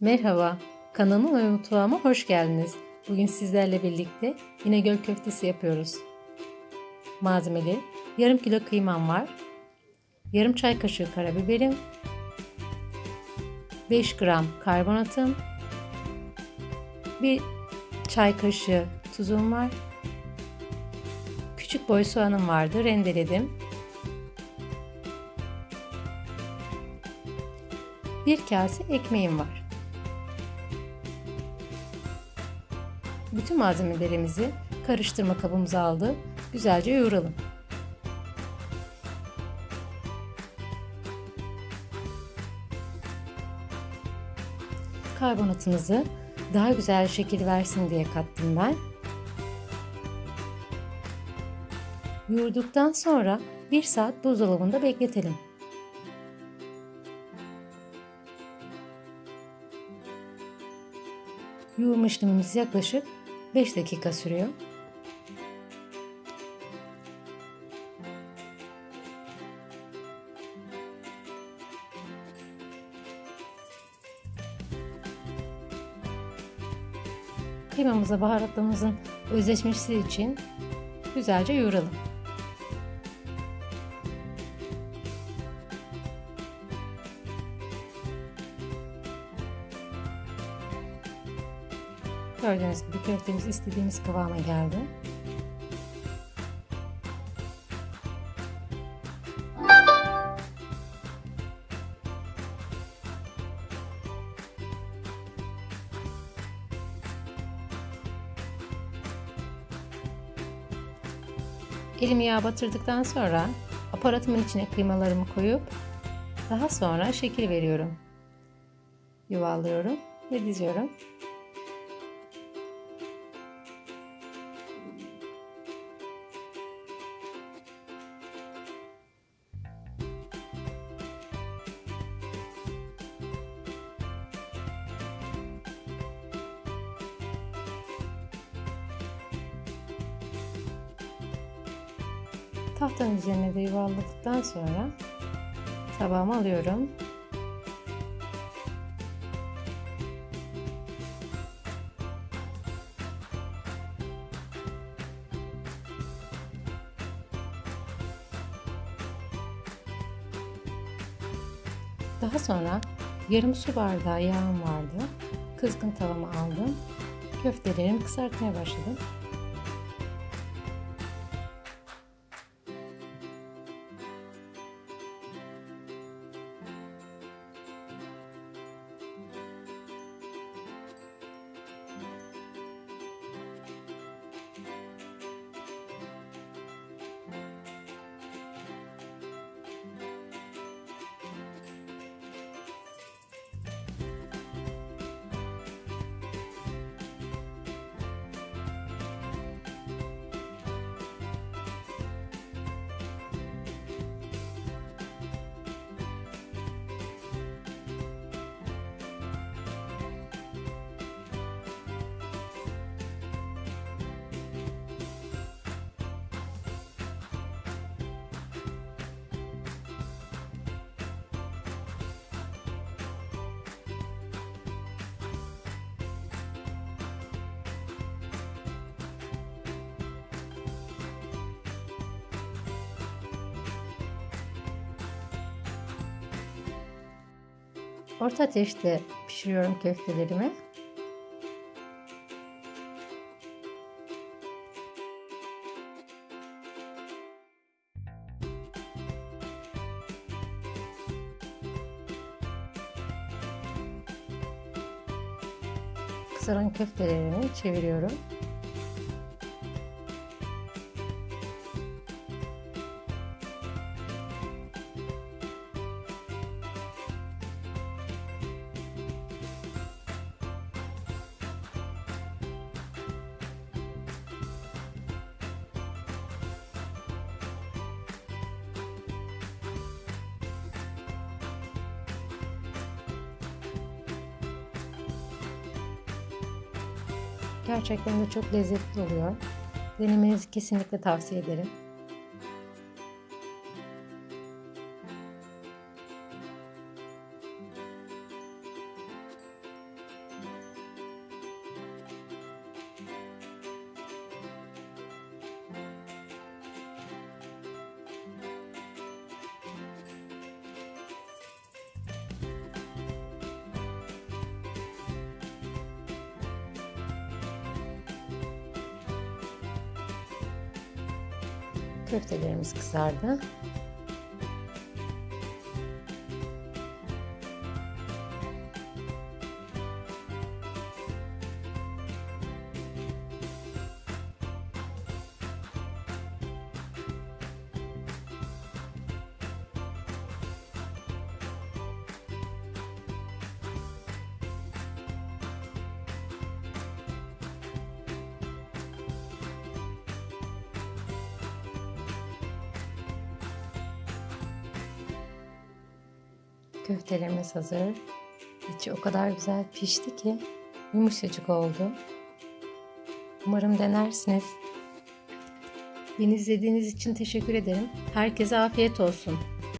Merhaba, kanalıma ve mutfağıma hoş geldiniz. Bugün sizlerle birlikte İnegöl köftesi yapıyoruz. Malzemeleri yarım kilo kıymam var. Yarım çay kaşığı karabiberim. 5 gram karbonatım. 1 çay kaşığı tuzum var. Küçük boy soğanım vardı, rendeledim. Bir kase ekmeğim var. Bütün malzemelerimizi karıştırma kabımıza aldı. Güzelce yoğuralım. Karbonatımızı daha güzel şekil versin diye kattım ben. Yoğurduktan sonra 1 saat buzdolabında bekletelim. Yoğurma yaklaşık 5 dakika sürüyor. Kıymamıza baharatlarımızın özleşmesi için güzelce yoğuralım. Gördüğünüz gibi köftemiz istediğimiz kıvama geldi. Elimi yağa batırdıktan sonra aparatımın içine kıymalarımı koyup daha sonra şekil veriyorum. Yuvarlıyorum ve diziyorum. Tahtanın üzerine de yuvarladıktan sonra tabağıma alıyorum. Daha sonra yarım su bardağı yağım vardı. Kızgın tavama aldım. Köftelerimi kızartmaya başladım. Orta ateşte pişiriyorum köftelerimi. Kızaran köftelerimi çeviriyorum. Gerçekten de çok lezzetli oluyor. Denemenizi kesinlikle tavsiye ederim. Köftelerimiz kızardı. Köftelerimiz hazır. İçi o kadar güzel pişti ki yumuşacık oldu. Umarım denersiniz. Beni izlediğiniz için teşekkür ederim. Herkese afiyet olsun.